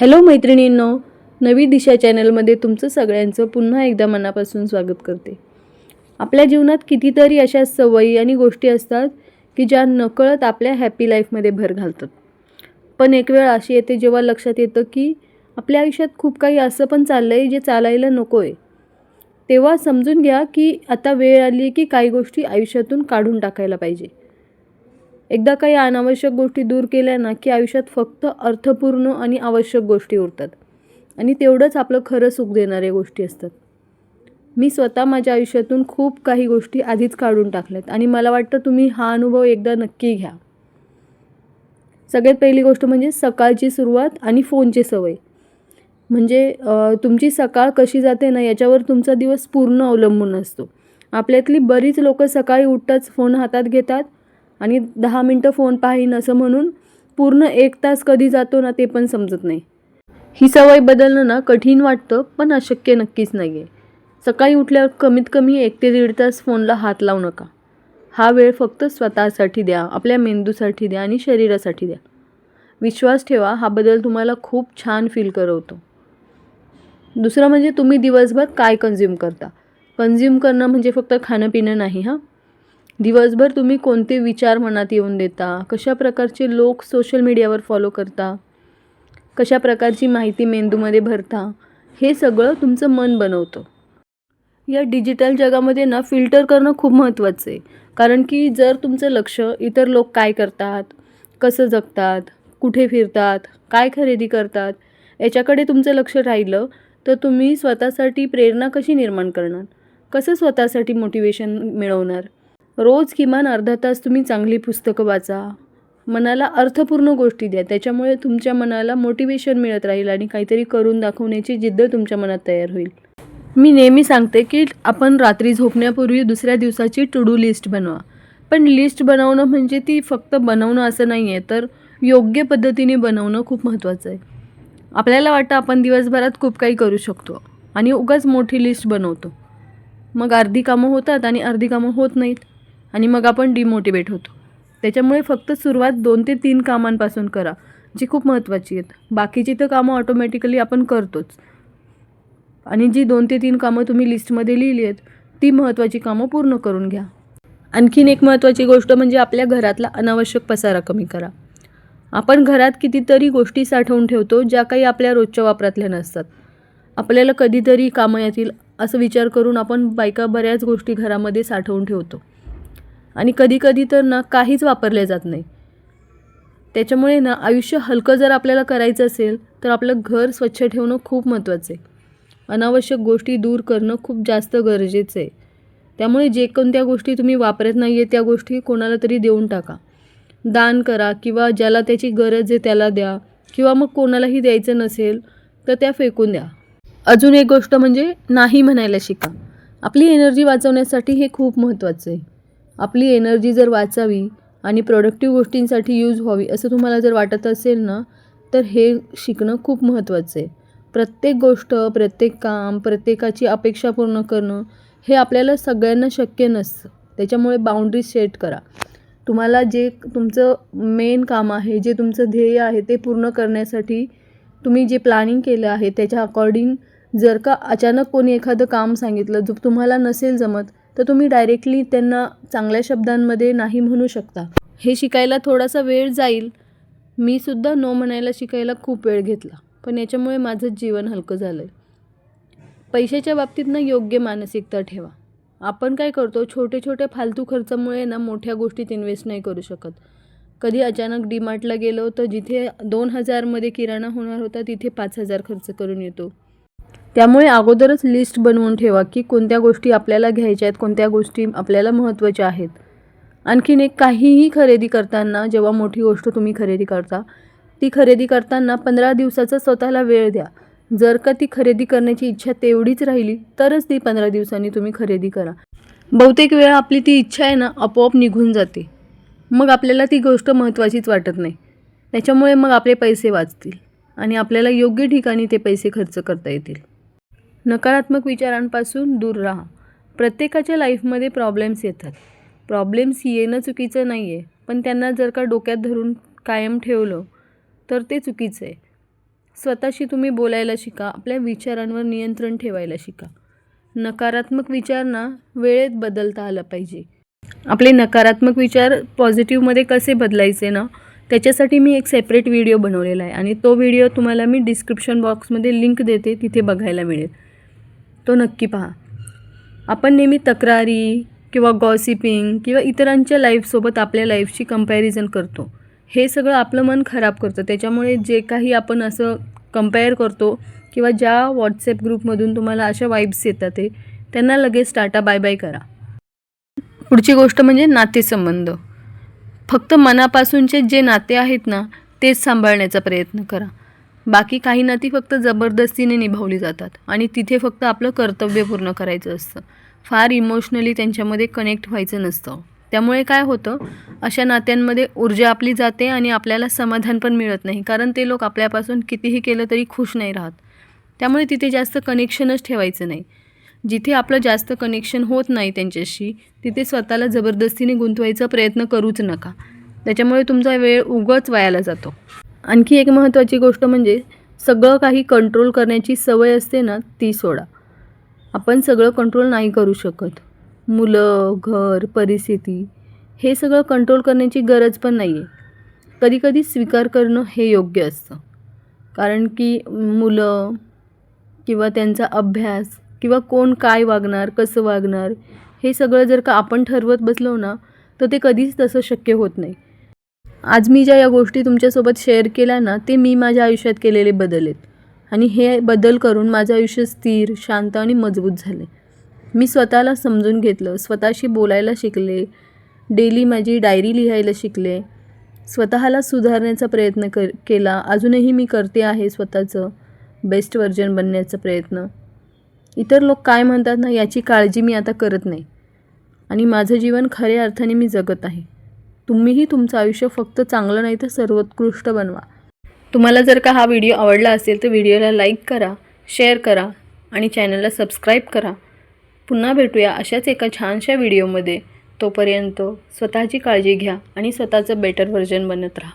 Hello मैत्रिणींनो नवी दिशा चॅनलमध्ये तुमचं सगळ्यांचं पुन्हा एकदा मनापासून स्वागत करते. आपल्या जीवनात कितीतरी अशा सवयी आणि गोष्टी असतात की ज्या नकळत आपल्या हॅपी लाईफमध्ये भर घालतात. पण एक वेळ अशी येते जेव्हा लक्षात येतं की आपल्या आयुष्यात खूप काही असं पण चाललं आहे जे चालायला नको आहे तेव्हा समजून घ्या की आता वेळ आली आहे की काही गोष्टी आयुष्यातून काढून टाकायला पाहिजे. एकदा काही अनावश्यक गोष्टी दूर केल्या ना की आयुष्यात फक्त अर्थपूर्ण आणि आवश्यक गोष्टी उरतात. आणि तेवढंच आपलं खरं सुख देणाऱ्या गोष्टी असतात. मी स्वतः माझ्या आयुष्यातून खूप काही गोष्टी आधीच काढून टाकल्यात आणि मला वाटतं तुम्ही हा अनुभव एकदा नक्की घ्या. सगळ्यात पहिली गोष्ट म्हणजे सकाळची सुरुवात आणि फोनची सवय. म्हणजे तुमची सकाळ कशी जाते ना याच्यावर तुमचा दिवस पूर्ण अवलंबून असतो. आपल्यातली बरीच लोकं सकाळी उठताच फोन हातात घेतात आणि दहा मिनटं फोन पाहीन असं म्हणून पूर्ण एक तास कधी जातो ना ते पण समजत नाही. ही सवय बदलणं ना कठीण वाटतं पण अशक्य नक्कीच नाही आहे सकाळी उठल्यावर कमीत कमी एक ते दीड तास फोनला हात लावू नका. हा वेळ फक्त स्वतःसाठी द्या आपल्या मेंदूसाठी द्या आणि शरीरासाठी द्या. विश्वास ठेवा हा बदल तुम्हाला खूप छान फील करवतो. दुसरं म्हणजे तुम्ही दिवसभर काय कन्झ्युम करता? कन्झ्युम करणं म्हणजे फक्त खाणं पिणं नाही हां? दिवसभर तुम्ही कोणते विचार मनात येऊन देता? कशा प्रकारचे लोक सोशल मीडियावर फॉलो करता? कशा प्रकारची माहिती मेंदूमध्ये भरता? हे सगळं तुमचं मन बनवतं. या डिजिटल जगामध्ये ना फिल्टर करणं खूप महत्त्वाचं आहे. कारण की जर तुमचं लक्ष इतर लोक काय करतात? कसं जगतात? कुठे फिरतात? काय खरेदी करतात? याच्याकडे तुमचं लक्ष राहिलं तर तुम्ही स्वतःसाठी प्रेरणा कशी निर्माण करणार? कसं स्वतःसाठी मोटिवेशन मिळवणार? रोज किमान अर्धा तास तुम्ही चांगली पुस्तकं वाचा. मनाला अर्थपूर्ण गोष्टी द्या. त्याच्यामुळे तुमच्या मनाला मोटिवेशन मिळत राहील आणि काहीतरी करून दाखवण्याची जिद्द तुमच्या मनात तयार होईल. मी नेहमी सांगते की आपण रात्री झोपण्यापूर्वी दुसऱ्या दिवसाची टू डू लिस्ट बनवा. पण लिस्ट बनवणं म्हणजे ती फक्त बनवणं असं नाही आहे तर योग्य पद्धतीने बनवणं खूप महत्त्वाचं आहे. आपल्याला वाटतं आपण दिवसभरात खूप काही करू शकतो आणि उगाच मोठी लिस्ट बनवतो. मग अर्धी कामं होतात आणि अर्धी कामं होत नाहीत. आणि मग आपण डिमोटिवेट होतो. त्याच्यामुळे फक्त सुरुवात दोन ते तीन कामांपासून करा जी खूप महत्त्वाची आहेत. बाकीची तर कामं ऑटोमॅटिकली आपण करतोच. आणि जी दोन ते तीन कामं तुम्ही लिस्टमध्ये लिहिली आहेत ती महत्त्वाची कामं पूर्ण करून घ्या. आणखीन एक महत्त्वाची गोष्ट म्हणजे आपल्या घरातला अनावश्यक पसारा कमी करा. आपण घरात कितीतरी गोष्टी साठवून ठेवतो ज्या काही आपल्या रोजच्या वापरातल्या नसतात. आपल्याला कधीतरी कामं येतील असं विचार करून आपण बायका बऱ्याच गोष्टी घरामध्ये साठवून ठेवतो. आणि कधीकधी तर ना काहीच वापरले जात नाही. त्याच्यामुळे ना आयुष्य हलकं जर आपल्याला करायचं असेल तर आपलं घर स्वच्छ ठेवणं खूप महत्त्वाचं आहे. अनावश्यक गोष्टी दूर करणं खूप जास्त गरजेचं आहे. त्यामुळे जे कोणत्या गोष्टी तुम्ही वापरत नाही आहे त्या गोष्टी कोणाला तरी देऊन टाका. दान करा किंवा ज्याला त्याची गरज आहे त्याला द्या किंवा मग कोणालाही द्यायचं नसेल तर त्या फेकून द्या. अजून एक गोष्ट म्हणजे नाही म्हणायला शिका. आपली एनर्जी वाचवण्यासाठी हे खूप महत्त्वाचं आहे. आपली एनर्जी जर वाचावी आणि प्रोडक्टिव्ह गोष्टींसाठी यूज व्हावी असं तुम्हाला जर वाटत असेल ना तर हे शिकणं खूप महत्त्वाचं आहे. प्रत्येक गोष्ट प्रत्येक काम प्रत्येकाची अपेक्षा पूर्ण करणं हे आपल्याला सगळ्यांना शक्य नसतं. त्याच्यामुळे बाउंड्रीज सेट करा. तुम्हाला जे तुमचं मेन काम आहे जे तुमचं ध्येय आहे ते पूर्ण करण्यासाठी तुम्ही जे प्लॅनिंग केलं आहे त्याच्या अकॉर्डिंग जर का अचानक कोणी एखादं काम सांगितलं जो तुम्हाला नसेल जमत तर तुम्ही डायरेक्टली त्यांना चांगल्या शब्दांमध्ये नाही म्हणू शकता. हे शिकायला थोडासा वेळ जाईल. मी सुद्धा नो म्हणायला शिकायला खूप वेळ घेतला. पण याच्यामुळे माझं जीवन हलकं झालं आहे पैशाच्या बाबतीत ना योग्य मानसिकता ठेवा. आपण काय करतो छोटे छोटे फालतू खर्चामुळे ना मोठ्या गोष्टीत इन्व्हेस्ट नाही करू शकत. कधी अचानक डीमार्टला गेलो तर जिथे दोन हजारमध्ये किराणा होणार होता तिथे पाच हजार खर्च करून येतो. त्यामुळे अगोदरच लिस्ट बनवून ठेवा की कोणत्या गोष्टी आपल्याला घ्यायच्या आहेत कोणत्या गोष्टी आपल्याला महत्त्वाच्या आहेत. आणखीन एक काहीही खरेदी करताना जेव्हा मोठी गोष्ट तुम्ही खरेदी करता ती खरेदी करताना पंधरा दिवसाचा स्वतःला वेळ द्या. जर का ती खरेदी करण्याची इच्छा तेवढीच राहिली तरच ती पंधरा दिवसांनी तुम्ही खरेदी करा. बहुतेक वेळा आपली ती इच्छा आहे ना आपोआप निघून जाते. मग आपल्याला ती गोष्ट महत्त्वाचीच वाटत नाही. त्याच्यामुळे मग आपले पैसे वाचतील आणि आपल्याला योग्य ठिकाणी ते पैसे खर्च करता येतील. नकारात्मक विचारांपासून दूर राहा. प्रत्येकाच्या लाईफमध्ये प्रॉब्लेम्स येतात. प्रॉब्लेम्स येणं चुकीचं नाही आहे पण त्यांना जर का डोक्यात धरून कायम ठेवलं तर ते चुकीचं आहे. स्वतःशी तुम्ही बोलायला शिका आपल्या विचारांवर नियंत्रण ठेवायला शिका. नकारात्मक विचार ना वेळेत बदलता आलं पाहिजे. आपले नकारात्मक विचार पॉझिटिव्हमध्ये कसे बदलायचे ना त्याच्यासाठी मी एक सेपरेट व्हिडिओ बनवलेला आहे आणि तो व्हिडिओ तुम्हाला मी डिस्क्रिप्शन बॉक्समध्ये लिंक देते तिथे बघायला मिळेल. तो नक्की पहा. आपण नेहमी तक्रारी किंवा गॉसिपिंग किंवा इतरांच्या लाईफसोबत आपल्या लाईफची कंपॅरिझन करतो. हे सगळं आपलं मन खराब करतं. त्याच्यामुळे जे काही आपण असं कंपेअर करतो किंवा ज्या व्हॉट्सॲप ग्रुपमधून तुम्हाला अशा वाईब्स येतात ते त्यांना लगेच टाटा बाय बाय करा. पुढची गोष्ट म्हणजे नातेसंबंध. फक्त मनापासूनचे जे नाते आहेत ना तेच सांभाळण्याचा प्रयत्न करा. बाकी काही नाती फक्त जबरदस्तीने निभावली जातात आणि तिथे फक्त आपलं कर्तव्य पूर्ण करायचं असतं. फार इमोशनली त्यांच्यामध्ये कनेक्ट व्हायचं नसतं. त्यामुळे काय होतं अशा नात्यांमध्ये ऊर्जा आपली जाते आणि आपल्याला समाधान पण मिळत नाही कारण ते लोक आपल्यापासून कितीही केलं तरी खुश नाही राहत. त्यामुळे तिथे जास्त कनेक्शनच ठेवायचं नाही. जिथे आपलं जास्त कनेक्शन होत नाही त्यांच्याशी तिथे स्वतःला जबरदस्तीने गुंतवायचा प्रयत्न करूच नका. त्याच्यामुळे तुमचा वेळ उगच वायाला जातो. आणखी एक महत्त्वाची गोष्ट म्हणजे सगळं काही कंट्रोल करण्याची सवय असते ना ती सोडा. आपण सगळं कंट्रोल नाही करू शकत. मुलं घर परिस्थिती हे सगळं कंट्रोल करण्याची गरज पण नाही आहे कधीकधी स्वीकार करणं हे योग्य असतं. कारण की मुलं किंवा त्यांचा अभ्यास किंवा कोण काय वागणार कसं वागणार हे सगळं जर का आपण ठरवत बसलो ना तर ते कधीच तसं शक्य होत नाही. आज मी ज्या या गोष्टी तुमच्यासोबत शेअर केल्या ना ते मी माझ्या आयुष्यात केलेले बदल आहेत. आणि हे बदल करून माझं आयुष्य स्थिर शांत आणि मजबूत झाले मी स्वतःला समजून घेतलं स्वतःशी बोलायला शिकले डेली माझी डायरी लिहायला शिकले स्वतःला सुधारण्याचा प्रयत्न कर केला. अजूनही मी करते आहे स्वतःचं बेस्ट व्हर्जन बनण्याचा प्रयत्न. इतर लोक काय म्हणतात ना याची काळजी मी आता करत नाही. आणि माझं जीवन खऱ्या अर्थाने मी जगत आहे. तुम्हीही तुमचं आयुष्य फक्त चांगलं नाही तर सर्वोत्कृष्ट बनवा. तुम्हाला जर का हा व्हिडिओ आवडला असेल तर व्हिडिओला लाईक करा शेअर करा आणि चॅनलला सबस्क्राईब करा. पुन्हा भेटूया अशाच एका छानशा व्हिडिओमध्ये. तोपर्यंत स्वतःची काळजी घ्या आणि स्वतःचं बेटर व्हर्जन बनत राहा.